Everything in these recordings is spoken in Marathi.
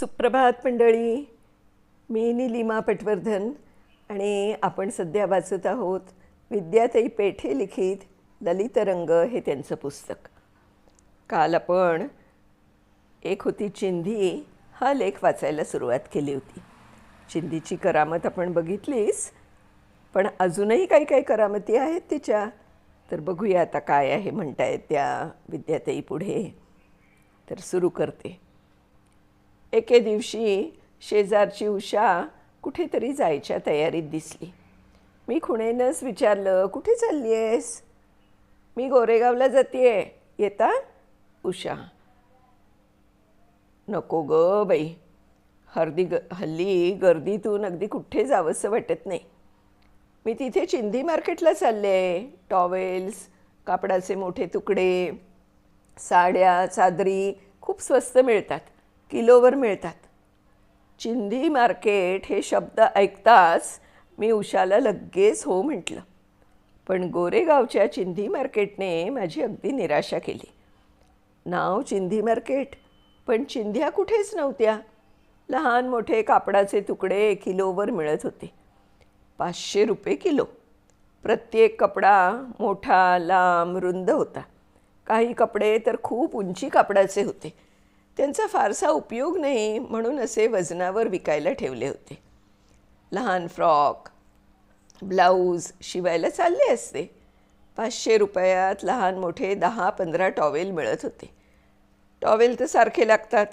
सुप्रभात मंडळी. मी निलिमा पटवर्धन आणि आपण सध्या वाचत आहोत विद्याताई पेठे लिखित ललितरंग हे त्यांचं पुस्तक. काल आपण एक होती चिंधी हा लेख वाचायला सुरुवात केली होती. चिंधीची करामत आपण बघितलीच पण अजूनही काही काही करामती आहेत तिच्या? तर बघूया आता काय आहे म्हणतायत त्या विद्याताई पुढे. तर सुरू करते. एके दिवशी शेजारची उषा कुठेतरी जायच्या तयारीत दिसली. मी खुणेनंच विचारलं कुठे चालली आहेस मी गोरेगावला जाते येता? उषा. नको ग बाई. हर्दी ग हल्ली गर्दीतून अगदी कुठे जावंसं वाटत नाही. मी तिथे चिंधी मार्केटला चालले टॉवेल्स कापडाचे मोठे तुकडे साड्या चादरी खूप स्वस्त मिळतात. किलोवर मिळतात. चिंधी मार्केट हे शब्द ऐकताच मी उषाला लगेच हो म्हटलं. पण गोरेगावच्या चिंधी मार्केटने माझी अगदी निराशा केली. नाव चिंधी मार्केट पण चिंध्या कुठेच नव्हत्या. लहान मोठे कापडाचे तुकडे किलोवर मिळत होते. पाचशे रुपये किलो. प्रत्येक कपडा मोठा लांब रुंद होता. काही कपडे तर खूप उंची कापडाचे होते. त्यांचा फारसा उपयोग नाही म्हणून असे वजनावर विकायला ठेवले होते. लहान फ्रॉक ब्लाऊज शिवायला चालले असते. पाचशे रुपयात लहान मोठे दहा पंधरा टॉवेल मिळत होते. टॉवेल तर सारखे लागतात.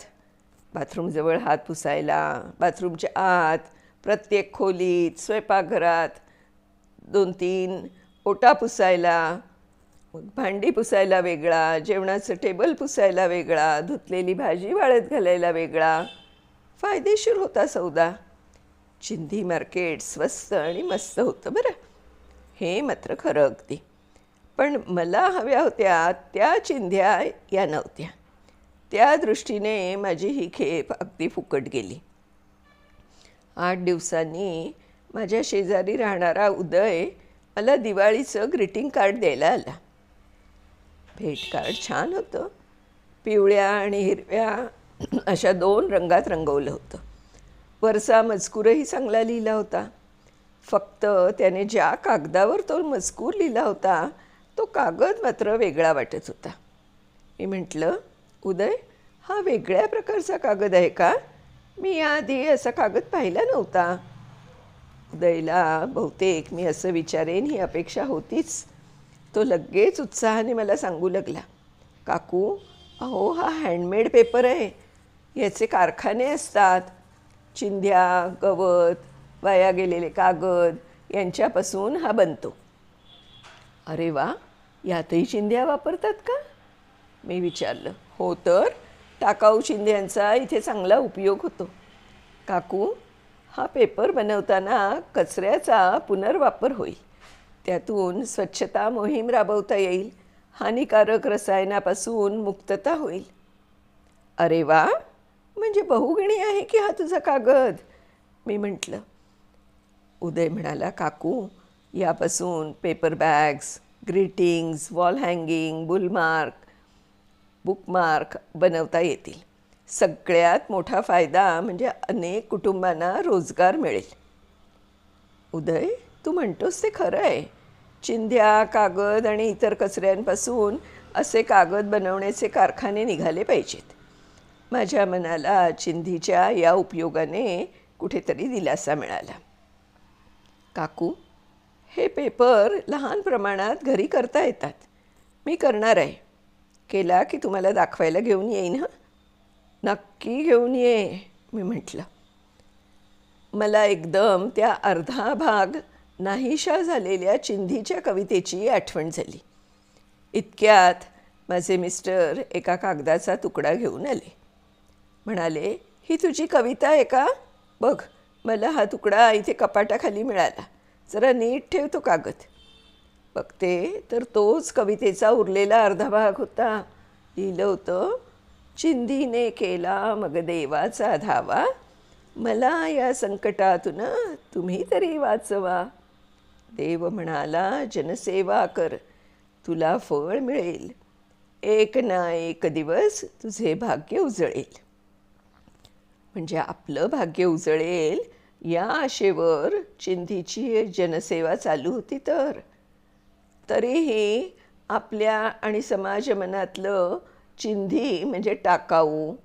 बाथरूमजवळ हात पुसायला बाथरूमच्या आत प्रत्येक खोलीत स्वयंपाकघरात दोन तीन ओटा पुसायला मग भांडी पुसायला वेगळा जेवणाचं टेबल पुसायला वेगळा धुतलेली भाजी वाळत घालायला वेगळा. फायदेशीर होता सौदा. चिंधी मार्केट स्वस्त आणि मस्त होतं बरं. हे मात्र खरं अगदी. पण मला हव्या होत्या त्या चिंध्या या नव्हत्या. त्या दृष्टीने माझी ही खेप अगदी फुकट गेली. आठ दिवसांनी माझ्या शेजारी राहणारा उदय मला दिवाळीचं ग्रीटिंग कार्ड द्यायला आला. भेट कार्ड छान होतं. पिवळ्या आणि हिरव्या अशा दोन रंगात रंगवलं होतं. वरचा मजकूरही चांगला लिहिला होता. फक्त त्याने ज्या कागदावर तो मजकूर लिहिला होता तो कागद मात्र वेगळा वाटत होता. मी म्हटलं उदय हा वेगळ्या प्रकारचा कागद आहे का? मी याआधी असा कागद पाहिला नव्हता. उदयला बहुतेक मी असं विचारेन ही अपेक्षा होतीच. तो लगेच उत्साहाने मला सांगू लागला काकू अहो हा हँडमेड पेपर आहे. याचे कारखाने असतात. चिंध्या गवत वाया गेलेले कागद यांच्यापासून हा बनतो. अरे वा यातही चिंध्या वापरतात का? मी विचारलं. हो तर टाकाऊ चिंध्यांचा इथे चांगला उपयोग होतो. काकू हा पेपर बनवताना कचऱ्याचा पुनर्वापर होईल. त्यातून स्वच्छता मोहीम राबवता येईल. हानिकारक रसायनापासून मुक्तता होईल. अरे वा! म्हणजे बहुगणी आहे की हा तुझा कागद? मी म्हटलं. उदय म्हणाला काकू यापासून paper bags greetings wall hanging bullmark bookmark बनवता येतील. सगळ्यात मोठा फायदा म्हणजे अनेक कुटुंबांना रोजगार मिळेल. उदय तू म्हणतोस ते खरं आहे. चिंध्या कागद आणि इतर कचऱ्यांपासून असे कागद बनवण्याचे कारखाने निघाले पाहिजेत. माझ्या मनाला चिंधीच्या या उपयोगाने कुठेतरी दिलासा मिळाला. काकू हे पेपर लहान प्रमाणात घरी करता येतात. मी करणार आहे. केला की तुम्हाला दाखवायला घेऊन येईन हं? नक्की घेऊन ये मी म्हटलं. मला एकदम त्या अर्धा भाग नाहीशा झालेल्या चिंधीच्या कवितेची आठवण झाली. इतक्यात माझे मिस्टर एका कागदाचा तुकडा घेऊन आले. म्हणाले ही तुझी कविता आहे का? बघ मला हा तुकडा इथे कपाटाखाली मिळाला. जरा नीट ठेवतो कागद. बघते तर तोच कवितेचा उरलेला अर्धा भाग होता. लिहिलं होतं चिंधीने केला मग देवाचा धावा. मला या संकटातून तुम्ही तरी वाचवा. देव म्हणाला जनसेवा कर तुला फळ मिळेल. एक ना एक दिवस तुझे भाग्य उजळेल. म्हणजे आपलं भाग्य उजळेल या आशेवर चिंधीची जनसेवा चालू होती तर. तरीही आपल्या आणि समाज मनातलं चिंधी म्हणजे टाकाऊ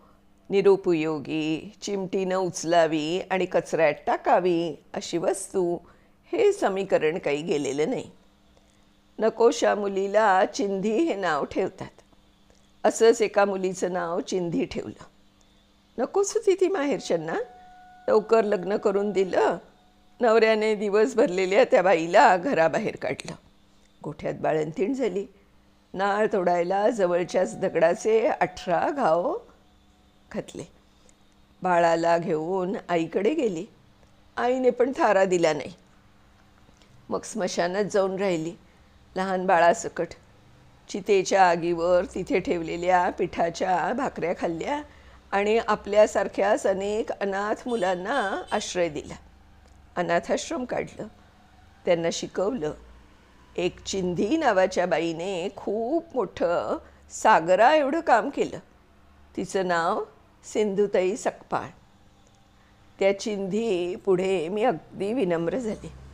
निरुपयोगी चिमटीनं उचलावी आणि कचऱ्यात टाकावी अशी वस्तू हे समीकरण काही गेलेलं नाही. नकोशा मुलीला चिंधी हे नाव ठेवतात. असंच एका मुलीचं नाव चिंधी ठेवलं. नकोच होती ती माहेरच्यांना. लवकर लग्न करून दिलं. नवऱ्याने दिवस भरलेल्या त्या बाईला घराबाहेर काढलं. गोठ्यात बाळंतीण झाली. नाळ तोडायला जवळच्याच दगडाचे अठरा घाव घातले. बाळाला घेऊन आईकडे गेली. आईने पण थारा दिला नाही. मग स्मशानात जाऊन राहिली. लहान बाळासकट. चितेच्या आगीवर तिथे ठेवलेल्या पिठाच्या भाकऱ्या खाल्ल्या आणि आपल्यासारख्याच अनेक अनाथ मुलांना आश्रय दिला. अनाथाश्रम काढलं. त्यांना शिकवलं. एक चिंधी नावाच्या बाईने खूप मोठं सागरा एवढं काम केलं. तिचं नाव सिंधुताई सकपाळ. त्या चिंधी पुढे मी अगदी विनम्र झाले.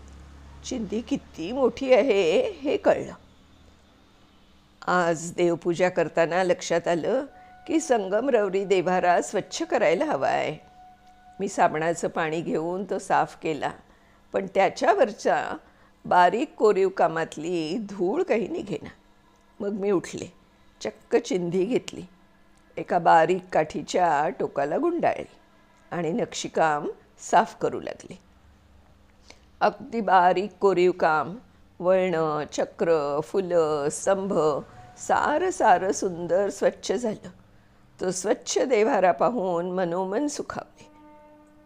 चिंधी किती मोठी आहे हे कळलं. आज देवपूजा करताना लक्षात आलं की संगमरवरी देभारा स्वच्छ करायला हवा आहे मी साबणाचं पाणी घेऊन तो साफ केला पण त्याच्यावरच्या बारीक कोरीव कामातली धूळ काही निघेना. मग मी उठले चक्क चिंधी घेतली. एका बारीक काठीच्या टोकाला गुंडाळली आणि नक्षीकाम साफ करू लागले. अगदी बारीक कोरीव काम. वळणं चक्र फुलं स्तंभ सारं सारं सुंदर स्वच्छ झालं. तो स्वच्छ देवारा पाहून मनोमन सुखावले.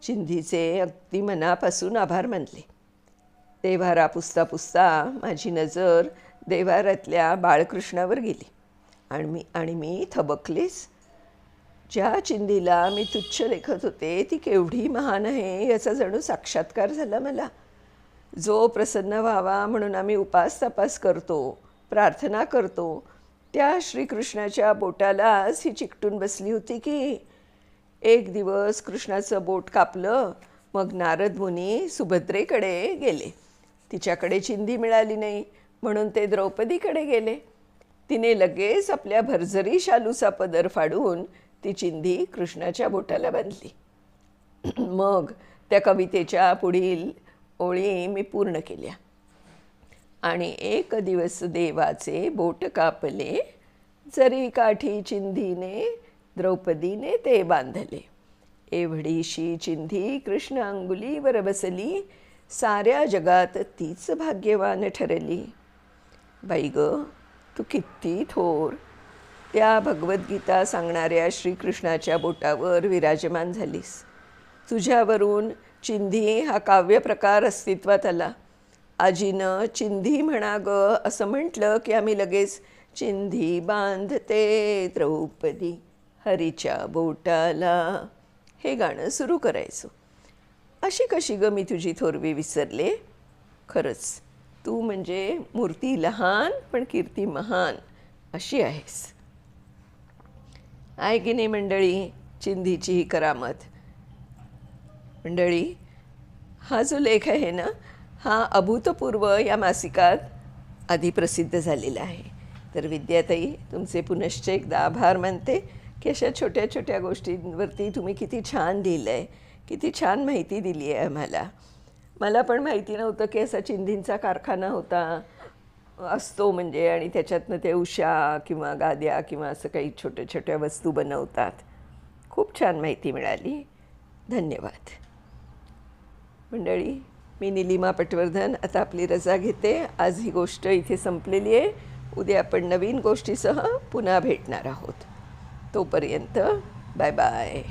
चिंधीचे अगदी मनापासून आभार मानले. देवारा पुसता पुसता माझी नजर देवारातल्या बाळकृष्णावर गेली. आणि मी आणि मी थबकलीस? ज्या चिंधीला मी तुच्छ लेखत होते ती केवढी महान आहे याचा जणू साक्षात्कार झाला मला. जो प्रसन्न व्हावा म्हणून आम्ही उपास तपास करतो प्रार्थना करतो त्या श्रीकृष्णाच्या बोटालाच ही चिकटून बसली होती की एक दिवस कृष्णाचं बोट कापलं मग नारद मुनी सुभद्रेकडे गेले. तिच्याकडे चिंधी मिळाली नाही म्हणून ते द्रौपदीकडे गेले. तिने लगेच आपल्या भरझरी शालूचा पदर फाडून ती चिंधी कृष्णाच्या बोटाला बांधली. मग त्या कवितेच्या पुढील ओळी मी पूर्ण केल्या. आणि एक दिवस देवाचे बोट कापले जरी काठी चिंधीने द्रौपदीने ते बांधले. एवढीशी चिंधी कृष्ण अंगुलीवर बसली साऱ्या जगात तीच भाग्यवान ठरली. बाई ग तू किती थोर. त्या भगवद्गीता सांगणाऱ्या श्रीकृष्णाच्या बोटावर विराजमान झालीस. तुझ्यावरून चिंधी हा काव्यप्रकार अस्तित्वात आला. आजीनं चिंधी म्हणा ग असं म्हटलं की आम्ही लगेच चिंधी बांधते द्रौपदी हरीच्या बोटाला. हे गाणं सुरू करायचो. अशी कशी ग मी तुझी थोरवी विसरले? खरंच तू म्हणजे मूर्ती लहान पण कीर्ती महान अशी आहेस. आहे की नाही मंडळी चिंधीची ही करामत. मंडळी हा जो लेख आहे ना हा अभूतपूर्व या मासिकात आधी प्रसिद्ध झालेला आहे. तर विद्याताई तुमचे पुनश्च एकदा आभार मानते की अशा छोट्या छोट्या गोष्टींवरती तुम्ही किती छान लिहिलं आहे किती छान माहिती दिली आहे आम्हाला. मला पण माहिती नव्हतं की असा चिंधींचा कारखाना होता असतो म्हणजे आणि त्याच्यातनं ते उशा किंवा गाद्या किंवा असं काही छोट्या छोट्या वस्तू बनवतात. खूप छान माहिती मिळाली. धन्यवाद. मंडळी मी निलिमा पटवर्धन आता आपली रजा घेते. आज ही गोष्ट इथे संपलेली आहे. उद्या आपण नवीन गोष्टीसह पुन्हा भेटणार आहोत. तोपर्यंत बाय बाय.